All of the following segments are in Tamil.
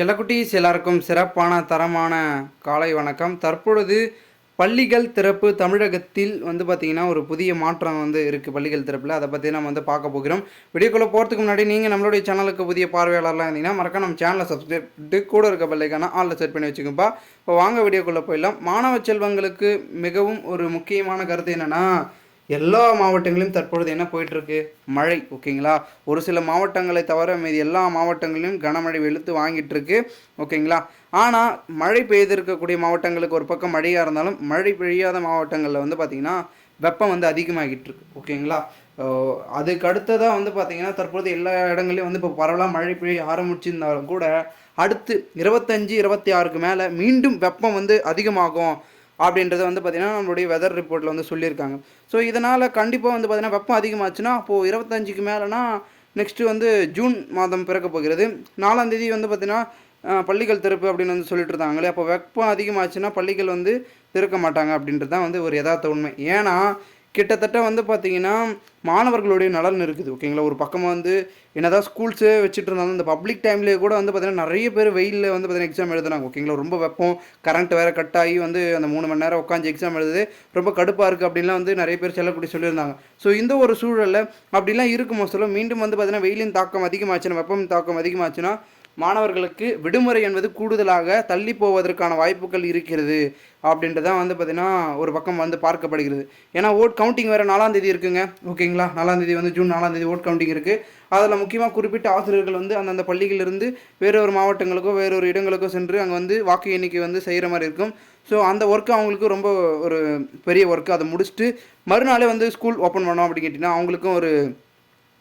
செல்லக்குட்டீஸ் எல்லாருக்கும் சிறப்பான தரமான காலை வணக்கம். தற்பொழுது பள்ளிகள் திறப்பு தமிழகத்தில் வந்து பார்த்திங்கன்னா ஒரு புதிய மாற்றம் வந்து இருக்குது பள்ளிகள் திறப்பில். அதை பற்றி நம்ம வந்து பார்க்க போகிறோம். வீடியோக்குள்ளே போகிறதுக்கு முன்னாடி நீங்கள் நம்மளுடைய சேனலுக்கு புதிய பார்வையாளர்லாம் இருந்தீங்கன்னா மறக்க நம்ம சேனலை சப்ஸ்கிரைப் பண்ணிட்டு கூட இருக்க பள்ளிக்கான ஆளில் செட் பண்ணி வச்சுக்கோப்பா இப்போ வாங்க வீடியோக்குள்ளே போயிடலாம். மாணவ செல்வங்களுக்கு மிகவும் ஒரு முக்கியமான கருத்து என்னென்னா எல்லா மாவட்டங்களிலும் தற்பொழுது என்ன போயிட்டுருக்கு? மழை ஓகேங்களா? ஒரு சில மாவட்டங்களை தவிர மீதி எல்லா மாவட்டங்களிலும் கனமழை வெளுத்து வாங்கிட்டு இருக்கு ஓகேங்களா? ஆனால் மழை பெய்திருக்கக்கூடிய மாவட்டங்களுக்கு ஒரு பக்கம் மழையாக இருந்தாலும் மழை பெய்யாத மாவட்டங்களில் வந்து பார்த்திங்கன்னா வெப்பம் வந்து அதிகமாகிட்டு இருக்கு ஓகேங்களா அதுக்கு அடுத்ததாக வந்து பார்த்திங்கன்னா தற்போது எல்லா இடங்களையும் வந்து இப்போ பரவலாக மழை பெய்ய ஆரம்பிச்சிருந்தாலும் கூட அடுத்து இருபத்தஞ்சி இருபத்தி ஆறுக்கு மேலே மீண்டும் வெப்பம் வந்து அதிகமாகும். அப்படின்றத வந்து பார்த்திங்கன்னா நம்மளுடைய வெதர் ரிப்போர்ட்டில் வந்து சொல்லியிருக்காங்க. ஸோ இதனால் கண்டிப்பாக வந்து பார்த்திங்கன்னா வெப்பம் அதிகமாச்சுன்னா அப்போது இருபத்தஞ்சிக்கு மேலேனா நெக்ஸ்ட்டு வந்து ஜூன் மாதம் பிறக்க போகிறது. நாலாம் தேதி வந்து பார்த்திங்கன்னா பள்ளிகள் திறப்பு அப்படின்னு வந்து சொல்லிட்டு இருந்தாங்களே அப்போ வெப்பம் அதிகமாச்சுன்னா பள்ளிகள் வந்து திறக்க மாட்டாங்க அப்படின்றது தான் வந்து ஒரு யதார்த்த உண்மை. ஏன்னா கிட்டத்தட்ட வந்து பார்த்திங்கன்னா மாணவர்களுடைய நலன் இருக்குது ஓகேங்களா? ஒரு பக்கம் வந்து என்னதான் ஸ்கூல்ஸே வச்சுட்டு இருந்தாலும் இந்த பப்ளிக் டைம்லேயே கூட வந்து பார்த்திங்கன்னா நிறைய பேர் வெயிலில் வந்து பார்த்திங்கன்னா எக்ஸாம் எழுதுனாங்க ஓகேங்களா? ரொம்ப வெப்பம் கரண்ட் வேறு கட் ஆகி வந்து அந்த மூணு மணி நேரம் உட்காந்து எக்ஸாம் எழுதுது ரொம்ப கடுப்பாக இருக்குது அப்படின்லாம் வந்து நிறைய பேர் செல்லக்கூடிய சொல்லியிருந்தாங்க. ஸோ இந்த ஒரு சூழலில் அப்படிலாம் இருக்கும் சொல்ல மீண்டும் வந்து பார்த்திங்கன்னா வெயிலின் தாக்கம் அதிகமாச்சுன்னா வெப்பம் தாக்கம் அதிகமாச்சுன்னா மாணவர்களுக்கு விடுமுறை என்பது கூடுதலாக தள்ளி போவதற்கான வாய்ப்புகள் இருக்கிறது அப்படின்றதான் வந்து பார்த்திங்கன்னா ஒரு பக்கம் வந்து பார்க்கப்படுகிறது. ஏன்னா ஓட் கவுண்டிங் வேறு நாலாம் தேதி இருக்குங்க. ஓகேங்களா நாலாம் தேதி வந்து ஜூன் நாலாம் தேதி ஓட் கவுண்டிங் இருக்குது அதில் முக்கியமாக குறிப்பிட்ட ஆசிரியர்கள் வந்து அந்தந்த பள்ளிகளிலிருந்து வேறொரு மாவட்டங்களுக்கோ வேறொரு இடங்களுக்கோ சென்று அங்கே வந்து வாக்கு எண்ணிக்கை வந்து செய்கிற மாதிரி இருக்கும். ஸோ அந்த ஒர்க்கு அவங்களுக்கு ரொம்ப ஒரு பெரிய ஒர்க்கு அதை முடிச்சுட்டு மறுநாளே வந்து ஸ்கூல் ஓப்பன் பண்ணோம் அப்படின்னு கேட்டிங்கன்னா அவங்களுக்கும் ஒரு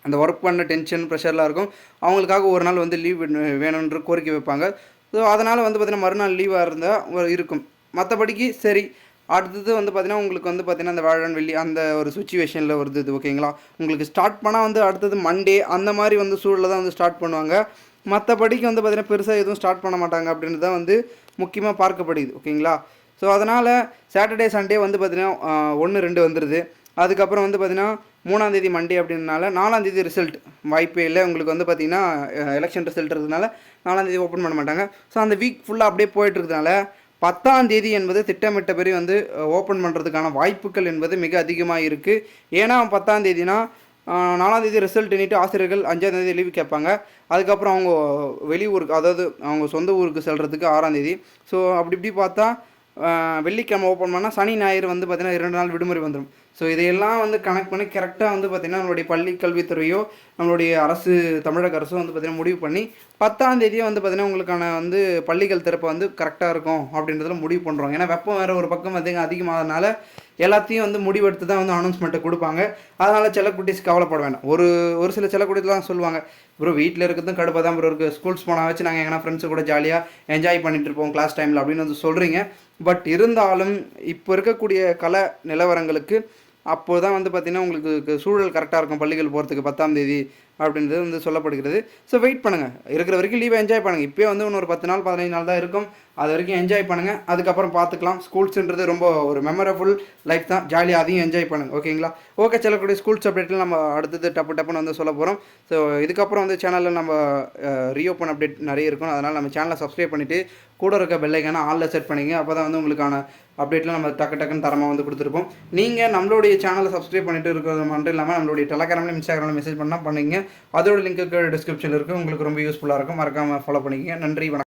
அந்த ஒர்க் பண்ண டென்ஷன் ப்ரெஷர்லாம் இருக்கும். அவங்களுக்காக ஒரு நாள் வந்து லீவ் வேணுன்ற கோரிக்கை வைப்பாங்க. ஸோ அதனால் வந்து பார்த்திங்கன்னா மறுநாள் லீவாக இருந்தால் இருக்கும். மற்றபடிக்கு சரி அடுத்தது வந்து பார்த்திங்கன்னா உங்களுக்கு வந்து பார்த்திங்கன்னா அந்த வேழன் வெள்ளி அந்த ஒரு சுச்சுவேஷனில் வருது இது ஓகேங்களா உங்களுக்கு ஸ்டார்ட் பண்ணால் வந்து அடுத்தது மண்டே அந்த மாதிரி வந்து சூழலில் தான் வந்து ஸ்டார்ட் பண்ணுவாங்க. மற்றபடிக்கு வந்து பார்த்திங்கன்னா பெருசாக எதுவும் ஸ்டார்ட் பண்ண மாட்டாங்க அப்படின்றது தான் வந்து முக்கியமாக பார்க்கப்படுது ஓகேங்களா ஸோ அதனால் சாட்டர்டே சண்டே வந்து பார்த்திங்கன்னா ஒன்று ரெண்டு வந்துடுது அதுக்கப்புறம் வந்து பார்த்திங்கன்னா மூணாம் தேதி மண்டே அப்படின்னால நாலாம் தேதி ரிசல்ட் வாய்ப்பே இல்லை. உங்களுக்கு வந்து பார்த்திங்கன்னா எலெக்ஷன் ரிசல்ட் இருக்கிறதுனால நாலாம் தேதி ஓப்பன் பண்ண மாட்டாங்க. ஸோ அந்த வீக் ஃபுல்லாக அப்படியே போயிட்டு பத்தாம் தேதி என்பது திட்டமிட்டபடி வந்து ஓப்பன் பண்ணுறதுக்கான வாய்ப்புகள் என்பது மிக அதிகமாக இருக்குது ஏன்னா பத்தாம் தேதினா நாலாம் தேதி ரிசல்ட் எண்ணிட்டு ஆசிரியர்கள் அஞ்சாம் தேதி லீவு கேட்பாங்க. அதுக்கப்புறம் அவங்க வெளியூருக்கு அதாவது அவங்க சொந்த ஊருக்கு செல்கிறதுக்கு ஆறாம் தேதி. ஸோ அப்படி இப்படி பார்த்தா வெள்ளிக்கிழமை ஓப்பன் பண்ணால் சனி ஞாயிறு வந்து பார்த்திங்கன்னா இரண்டு நாள் விடுமுறை வந்துடும் ஸோ இதையெல்லாம் வந்து கனெக்ட் பண்ணி கரெக்டாக வந்து பார்த்திங்கன்னா நம்மளுடைய பள்ளி கல்வித்துறையோ நம்மளுடைய அரசு தமிழக அரசும் வந்து பார்த்திங்கன்னா முடிவு பண்ணி பத்தாம் தேதியே வந்து பார்த்திங்கன்னா உங்களுக்கான வந்து பள்ளிகள் திறப்பை வந்து கரெக்டாக இருக்கும் அப்படின்றதுல முடிவு பண்ணுறோம் ஏன்னா வெப்பம் வேறு ஒரு பக்கம் அதிகம் அதிகமாகறதுனால எல்லாத்தையும் வந்து முடிவெடுத்து தான் வந்து அனௌன்ஸ்மெண்ட்டை கொடுப்பாங்க. அதனால் சில குட்டீஸ் கவலைப்பட வேண்டாம் ஒரு ஒரு சில சில செல்லக்குட்டீஸ்லாம் சொல்லுவாங்க ப்ரோ வீட்டில் இருக்கிறதும் கடுப்பாக தான் ப்ரோ இருக்குது ஸ்கூல்ஸ் போனால் வச்சு நாங்கள் எங்கன்னா ஃப்ரெண்ட்ஸு கூட ஜாலியாக என்ஜாய் பண்ணிட்டு இருப்போம் கிளாஸ் டைமில் அப்படின்னு வந்து சொல்கிறீங்க பட் இருந்தாலும் இப்போ இருக்கக்கூடிய கல நிலவரங்களுக்கு அப்போது தான் வந்து பார்த்திங்கன்னா உங்களுக்கு சூழல் கரெக்டாக இருக்கும். பள்ளிகள் போகிறதுக்கு பத்தாம் தேதி அப்படின்றது வந்து சொல்லப்படுகிறது. ஸோ வெயிட் பண்ணுங்கள் இருக்கிற வரைக்கும் லீவை என்ஜாய் பண்ணுங்கள் இப்போயே வந்து இன்னொரு பத்து நாள் பதினைஞ்சு நாள் தான் இருக்கும். அது வரைக்கும் என்ஜாய் பண்ணுங்கள் அதுக்கப்புறம் பார்த்துக்கலாம் ஸ்கூல்ஸுன்றது ரொம்ப ஒரு மெமரபுள் லைஃப் தான். ஜாலியாக அதையும் என்ஜாய் பண்ணுங்கள் ஓகேங்களா ஓகே செல்லக்கூடிய ஸ்கூல்ஸ் அப்டேட்டில் நம்ம அடுத்தது டப்பு டப்புன்னு வந்து சொல்ல போகிறோம் ஸோ இதுக்கப்புறம் வந்து சேனலில் நம்ம ரீஓப்பன் அப்டேட் நிறைய இருக்கும். அதனால் நம்ம சேனலை சப்ஸ்கிரைப் பண்ணிவிட்டு கூட இருக்க பெல்லைக்கான ஆளில் செட் பண்ணிங்க அப்போ தான் வந்து உங்களுக்கான அப்டேட்லாம் நம்ம டக்கு டக்குன்னு தரமாக வந்து கொடுத்துருப்போம். நீங்கள் நம்மளுடைய சேனலை சப்ஸ்கிரைப் பண்ணிட்டு இருக்கிறது மட்டும் இல்லாமல் நம்மளுடைய டெலகிராமில் இன்ஸ்டாகிராமில் மெசேஜ் பண்ணால் பண்ணிங்க அதோட லிங்க்கு டிஸ்கிரிப்ஷனில் இருக்குது உங்களுக்கு ரொம்ப யூஸ்ஃபுல்லாக இருக்கும். மறக்காமல் ஃபாலோ பண்ணிக்கங்க. நன்றி வணக்கம்.